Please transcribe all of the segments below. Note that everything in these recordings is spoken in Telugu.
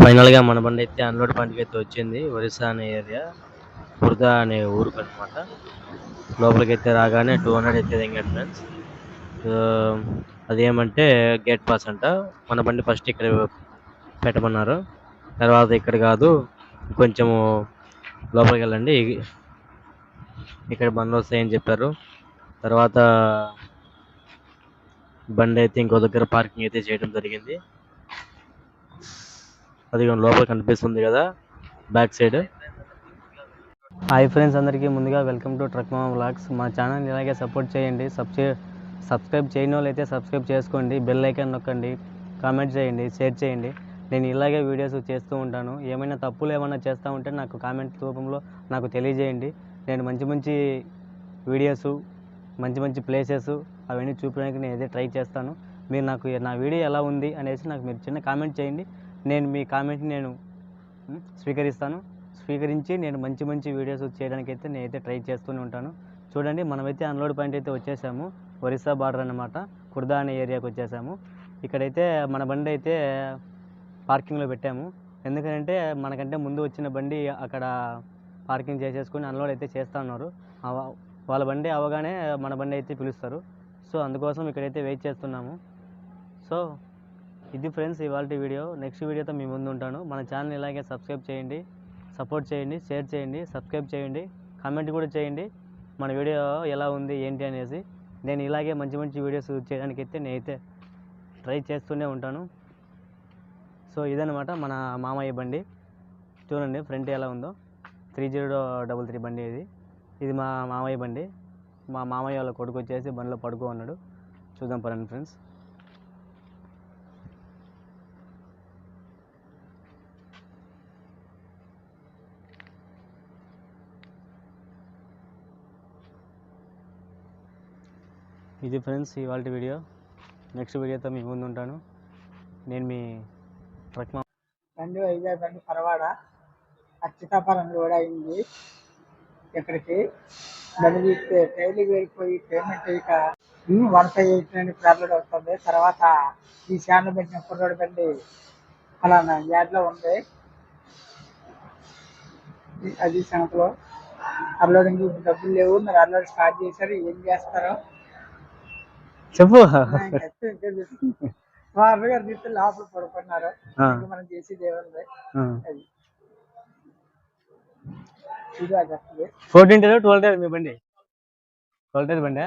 ఫైనల్‌గా మన బండి అయితే అన్‌లోడ్ పాయింట్‌కైతే వచ్చింది. ఒరిస్సా అనే ఏరియా. బురద అనే ఊరుకనమాట. లోపలికైతే రాగానే 200 అయితే దిగాను ఫ్రెండ్స్. అదేమంటే గేట్ పాస్ అంట. మన బండి ఫస్ట్ ఇక్కడ పెట్టమన్నారు. తర్వాత ఇక్కడ కాదు కొంచెము లోపలికెళ్ళండి. ఇక్కడ బండ్లొస్తాయని చెప్పారు. తర్వాత బండి అయితే ఇంకో దగ్గర పార్కింగ్ అయితే చేయడం జరిగింది. అది లోపల కనిపిస్తుంది కదా బ్యాక్ సైడ్. హాయ్ ఫ్రెండ్స్ అందరికీ ముందుగా welcome to truck Mama vlogs మా ఛానల్ ఇలాగే సపోర్ట్ చేయండి. సబ్స్క్రై సబ్స్క్రైబ్ చేయని వాళ్ళు అయితే సబ్స్క్రైబ్ చేసుకోండి. బెల్ ఐకాన్ నొక్కండి. కామెంట్ చేయండి. షేర్ చేయండి. నేను ఇలాగే వీడియోస్ చేస్తూ ఉంటాను. ఏమైనా తప్పులు ఏమైనా చేస్తూ ఉంటే నాకు కామెంట్ రూపంలో నాకు తెలియజేయండి. నేను మంచి మంచి వీడియోస్ మంచి మంచి ప్లేసెస్ అవన్నీ చూపించడానికి నేను అయితే ట్రై చేస్తాను. మీరు నాకు నా వీడియో ఎలా ఉంది అనేసి నాకు మీరు చిన్న కామెంట్ చేయండి. నేను మీ కామెంట్ని నేను స్వీకరిస్తాను. స్వీకరించి నేను మంచి మంచి వీడియోస్ చేయడానికి అయితే నేనైతే ట్రై చేస్తూనే ఉంటాను. చూడండి మనమైతే అన్లోడ్ పాయింట్ అయితే వచ్చేసాము. ఒరిస్సా బార్డర్ అన్నమాట. కుర్దా అనే ఏరియాకి వచ్చేసాము. ఇక్కడైతే మన బండి అయితే పార్కింగ్లో పెట్టాము. ఎందుకంటే మనకంటే ముందు వచ్చిన బండి అక్కడ పార్కింగ్ చేసేసుకొని అన్లోడ్ అయితే చేస్తూ ఉన్నారు. వాళ్ళ బండి అవగానే మన బండి అయితే పిలుస్తారు. సో అందుకోసం ఇక్కడైతే వెయిట్ చేస్తున్నాము. సో ఇది ఫ్రెండ్స్ ఇవాళ వీడియో. నెక్స్ట్ వీడియోతో మీ ముందు ఉంటాను. మన ఛానల్ ఇలాగే సబ్స్క్రైబ్ చేయండి సపోర్ట్ చేయండి షేర్ చేయండి సబ్స్క్రైబ్ చేయండి కామెంట్ కూడా చేయండి. మన వీడియో ఎలా ఉంది ఏంటి అనేసి. నేను ఇలాగే మంచి మంచి వీడియోస్ చేయడానికి అయితే నేనైతే ట్రై చేస్తూనే ఉంటాను. సో ఇదనమాట మన మామయ్య బండి. చూడండి ఫ్రంట్ ఎలా ఉందో. త్రీ జీరో డబుల్ త్రీ బండి ఇది. ఇది మా మామయ్య బండి. మా మామయ్య వాళ్ళ కొడుకు వచ్చేసి బండిలో పడుకో ఉన్నాడు చూద్దాం పరండి ఫ్రెండ్స్. ఇది ఫ్రెండ్స్ ఇవాళ వీడియో. నెక్స్ట్ వీడియోతో మీ ముందు ఉంటాను. నేను మీ ట్రక్ బండి వైజాగ్ బండి పరవాడ. అచ్యుతాపురం కూడా అయింది. ఇక్కడికి బండి తీస్తే టైలు వెళ్ళిపోయి పేమెంట్ ఇక one five eight nine problem అవుతుంది తర్వాత ఈ ఛానల్ పెట్టిన కుర్రోడు బండి అలా యాడ్లో ఉంది. అది సంగతిలో అన్లోడింగ్ డబ్బులు లేవు. మరి అన్లోడ్ స్టార్ట్ చేశారు. ఏం చేస్తారో? చెప్పు. వారు గారు తీస్తే లోపల పడుకున్నారు. మనం అది. వస్తుంది ఫోర్టీన్ టైర్ ట్వెల్వ్ టైర్ మీ బండి? ట్వెల్వ్ టైర్ బండి?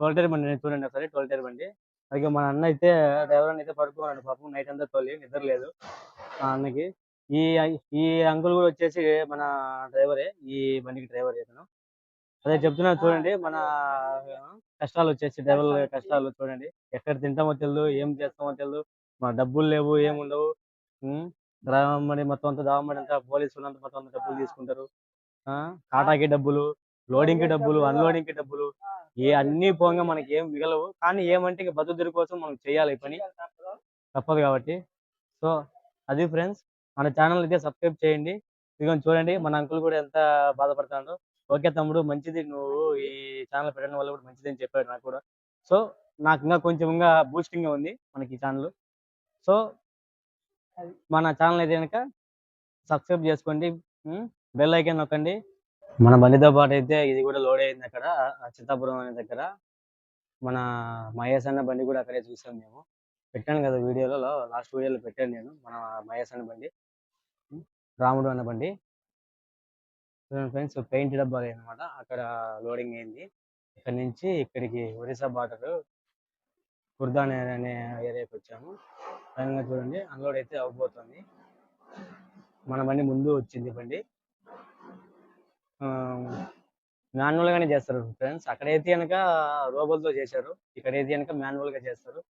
ట్వెల్వ్ టైర్ బండి చూడండి ఒకసారి ట్వెల్వ్ టైర్ బండి. అలాగే మన అన్న అయితే డ్రైవర్ అయితే పడుకున్నాడు పాపం నైట్ అంతా తోలి నిద్ర లేదు. ఆ అన్నకి. ఈ ఈ అంకుల్ కూడా వచ్చేసి మన డ్రైవరే ఈ బండికి డ్రైవర్ ఇతను అదే చెప్తున్నాను చూడండి మన కష్టాలు వచ్చేసి డ్రైవర్ కష్టాలు చూడండి. ఎక్కడ తింటామో తెలియదు ఏం చేస్తామో తెలియదు మన డబ్బులు లేవు ఏం ఉండవు. ఉమ్, దావమ్మడి మొత్తం అంతా దావమ్మడి అంతా పోలీసులు ఉన్నంత మొత్తం అంతా డబ్బులు తీసుకుంటారు. ఆ, కాటాకి డబ్బులు లోడింగ్కి డబ్బులు అన్లోడింగ్కి డబ్బులు ఏ అన్ని పోగా మనకి ఏం మిగలవు. కానీ ఏమంటే ఇక బతుకుదిరి కోసం మనం చేయాలి ఈ పని. తప్పదు. కాబట్టి. సో అది ఫ్రెండ్స్ మన ఛానల్ అయితే సబ్స్క్రైబ్ చేయండి. ఇదిగోండి చూడండి మన అంకుల్ కూడా ఎంత బాధపడుతున్నాడు. ఓకే తమ్ముడు మంచిది. నువ్వు ఈ ఛానల్ పెట్టడం వల్ల కూడా మంచిది అని చెప్పాడు నాకు కూడా. సో నాకు ఇంకా కొంచెం ఇంకా బూస్టింగ్ ఉంది మనకి ఈ ఛానల్. సో మన ఛానల్ అయితే కనుక సబ్స్క్రైబ్ చేసుకోండి. బెల్ ఐకాన్ నొక్కండి. మన బండితో పాటు అయితే ఇది కూడా లోడ్ అయింది అక్కడ చిత్తాపురం అనే దగ్గర. మన మహేష్ అన్న బండి కూడా అక్కడే చూసాం మేము. పెట్టాను కదా వీడియోలో లాస్ట్ వీడియోలో పెట్టాను నేను మన మహేష్ అన్న బండి. రాముడు అన్న బండి. ఫ్రెండ్స్ పెయింట్ డబ్బా అనమాట అక్కడ లోడింగ్ అయింది. ఇక్కడ నుంచి ఇక్కడికి ఒరిస్సా బార్డర్ కుర్దాన్ అనే ఏరియాకి వచ్చాము. పైన చూడండి అన్లోడ్ అయితే అవ్వబోతుంది. మన బండి ముందు వచ్చింది బండి. మాన్యువల్ గానే చేస్తారు ఫ్రెండ్స్. అక్కడైతే కనుక రోబోల్తో చేశారు. ఇక్కడైతే కనుక మాన్యువల్గా చేస్తారు.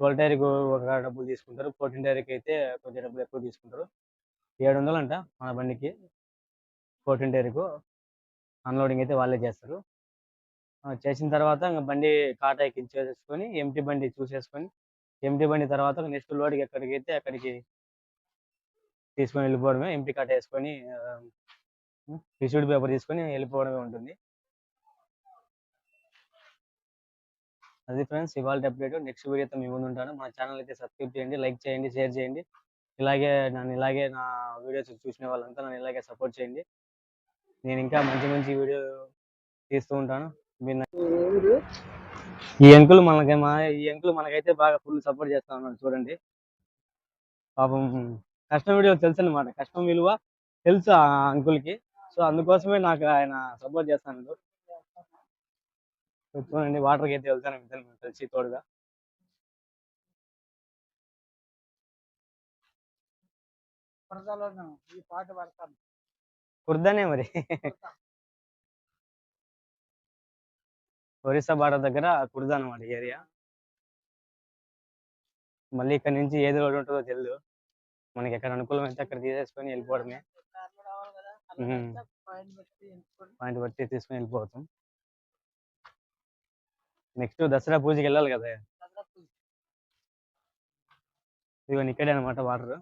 ట్వెల్వ్ టైర్కి ఒక డబ్బులు తీసుకుంటారు. ఫోర్టీన్ టైర్కి అయితే కొంచెం డబ్బులు ఎక్కువ తీసుకుంటారు. ఏడు వందలు అంట మన బండికి. ఫోర్టీన్ టైర్కు అన్లోడింగ్ అయితే వాళ్ళే చేస్తారు. చేసిన తర్వాత ఇంకా బండి కాటా ఎక్కించేసుకొని ఎంటీ బండి చూసేసుకొని ఎంటీ బండి తర్వాత నెక్స్ట్ లోడ్కి ఎక్కడికి అయితే అక్కడికి తీసుకొని వెళ్ళిపోవడమే. ఎంటీ కాటా వేసుకొని రిసీడ్ పేపర్ తీసుకొని వెళ్ళిపోవడమే ఉంటుంది. అది ఫ్రెండ్స్ ఇవాళ అప్డేట్. నెక్స్ట్ వీడియోతో మీ ముందు ఉంటాను. మా ఛానల్ అయితే సబ్స్క్రైబ్ చేయండి లైక్ చేయండి షేర్ చేయండి. ఇలాగే నన్ను ఇలాగే నా వీడియోస్ చూసిన వాళ్ళంతా నన్ను ఇలాగే సపోర్ట్ చేయండి. నేను ఇంకా మంచి మంచి వీడియో తీస్తూ ఉంటాను. మీరు ఈ అంకుల్ మనకి ఈ అంకుల్ మనకైతే బాగా ఫుల్ సపోర్ట్ చేస్తా ఉన్నాడు చూడండి. పాపం కష్టం వీడియో తెలుసు అనమాట కష్టం విలువ తెలుసు ఆ అంకుల్కి. సో అందుకోసమే నాకు ఆయన సపోర్ట్ చేస్తాను చూడండి వాటర్కి అయితే వెళ్తాను కలిసి తోడుగా. వరదలోను ఈ పాట పడతాను. కుర్దనే మరి. ఒరిస్సా బార్డర్ దగ్గర కుర్దా అనమాట ఏరియా. మళ్ళీ ఇక్కడ నుంచి ఏది రోడ్ ఉంటుందో తెలియదు మనకి ఎక్కడ అనుకూలం అయితే అక్కడ తీసేసుకొని వెళ్ళిపోవడమే. పాయింట్ బట్టి తీసుకొని వెళ్ళిపోతాం. నెక్స్ట్ దసరా పూజకి వెళ్ళాలి కదా. ఇదిగోండి ఇక్కడే అనమాట వాటర్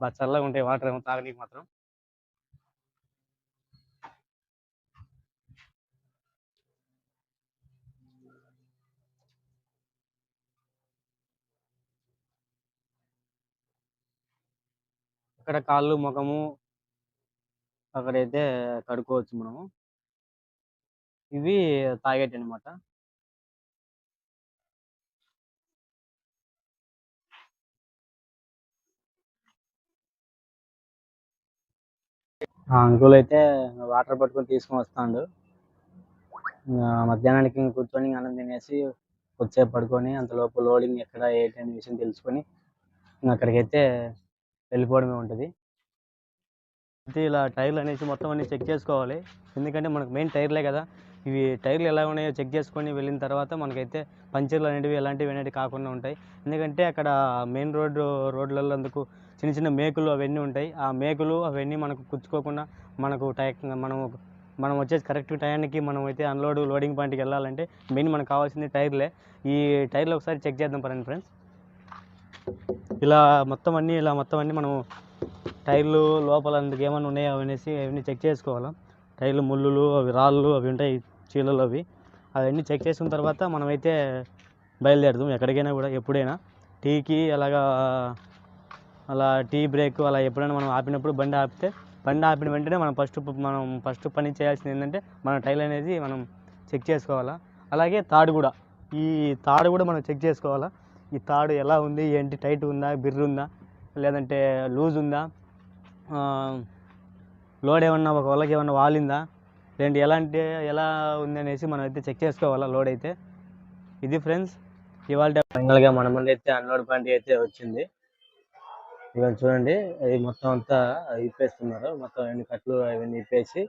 బాగా చల్లగా ఉంటాయి వాటర్ ఏమో తాగనీకి మాత్రం. అక్కడ కాళ్ళు ముఖము అక్కడైతే కడుక్కోవచ్చు మనము. ఇవి తాగేటి అనమాట అంకుల్ అయితే వాటర్ పట్టుకొని తీసుకొని వస్తాడు. మధ్యాహ్నానికి కూర్చొని అన్నం తినేసి కొద్దిసేపు పడుకొని అంతలోపు లోడింగ్ ఎక్కడ ఏంటి అనే విషయం తెలుసుకొని అక్కడికైతే వెళ్ళిపోవడమే ఉంటుంది. అయితే ఇలా టైర్లు అనేసి మొత్తం అన్ని చెక్ చేసుకోవాలి. ఎందుకంటే మనకు మెయిన్ టైర్లే కదా. ఇవి టైర్లు ఎలా ఉన్నాయో చెక్ చేసుకొని వెళ్ళిన తర్వాత మనకైతే పంచర్లు అనేటివి ఎలాంటివి అనేటివి కాకుండా ఉంటాయి. ఎందుకంటే అక్కడ మెయిన్ రోడ్డు రోడ్లలో అందుకు చిన్న చిన్న మేకులు అవన్నీ ఉంటాయి. ఆ మేకులు అవన్నీ మనకు కుచ్చుకోకుండా మనకు టై మనం మనం వచ్చేసి కరెక్ట్ టైంకి మనం అయితే అన్లోడ్ లోడింగ్ పాయింట్కి వెళ్ళాలంటే మెయిన్ మనకు కావాల్సింది టైర్లే. ఈ టైర్లు ఒకసారి చెక్ చేద్దాం పరండి ఫ్రెండ్స్. ఇలా మొత్తం అన్నీ ఇలా మొత్తం అన్నీ మనం టైర్లు లోపల అందుకు ఏమైనా ఉన్నాయో అవనేసి అవన్నీ చెక్ చేసుకోవాలి. టైర్లు ముళ్ళులు అవి రాళ్ళు అవి ఉంటాయి. చీలలు అవి. అవన్నీ చెక్ చేసిన తర్వాత మనమైతే బయలుదేరుదాం. ఎక్కడికైనా కూడా ఎప్పుడైనా. టీకి అలాగా అలా టీ బ్రేక్ అలా ఎప్పుడైనా మనం ఆపినప్పుడు బండి ఆపితే బండి ఆపిన వెంటనే మనం ఫస్ట్ మనం ఫస్ట్ పని చేయాల్సింది ఏంటంటే మన టైల్ అనేది మనం చెక్ చేసుకోవాలా. అలాగే తాడు కూడా. ఈ తాడు కూడా మనం చెక్ చేసుకోవాలా. ఈ తాడు ఎలా ఉంది? ఏంటి? టైట్ ఉందా? బిర్రు ఉందా? లేదంటే లూజ్ ఉందా? లోడ్ ఏమన్నా ఒక వాళ్ళకి ఏమన్నా వాలిందా? లేదంటే ఎలాంటి ఎలా ఉంది అనేసి మనం అయితే చెక్ చేసుకోవాలా లోడ్ అయితే. ఇది ఫ్రెండ్స్ ఇవాళ ఫైనల్గా మన ముందు అయితే అన్లోడ్ పాయింట్ అయితే వచ్చింది. ఇవన్నీ చూడండి అది మొత్తం అంతా ఇప్పేస్తున్నారు. మొత్తం ఎన్ని కట్లు అవన్నీ ఇప్పేసి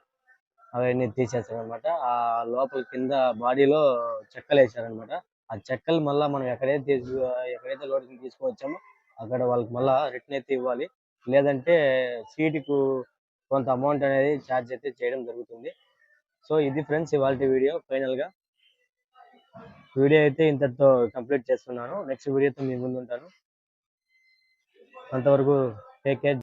అవన్నీ తీసేస్తారు అనమాట ఆ లోపల కింద బాడీలో చెక్కలు వేసారనమాట. ఆ చెక్కలు మళ్ళీ మనం ఎక్కడైతే తీసు ఎక్కడైతే లోడింగ్ తీసుకువచ్చామో అక్కడ వాళ్ళకి మళ్ళీ రిటర్న్ అయితే ఇవ్వాలి. లేదంటే సీటుకు కొంత అమౌంట్ అనేది ఛార్జ్ అయితే చేయడం జరుగుతుంది. సో ఇది ఫ్రెండ్స్ ఇవాళ వీడియో ఫైనల్గా. వీడియో అయితే ఇంతటితో కంప్లీట్ చేస్తున్నాను. నెక్స్ట్ వీడియోతో మీ ముందు ఉంటాను అంతవరకు టేక్ కేర్.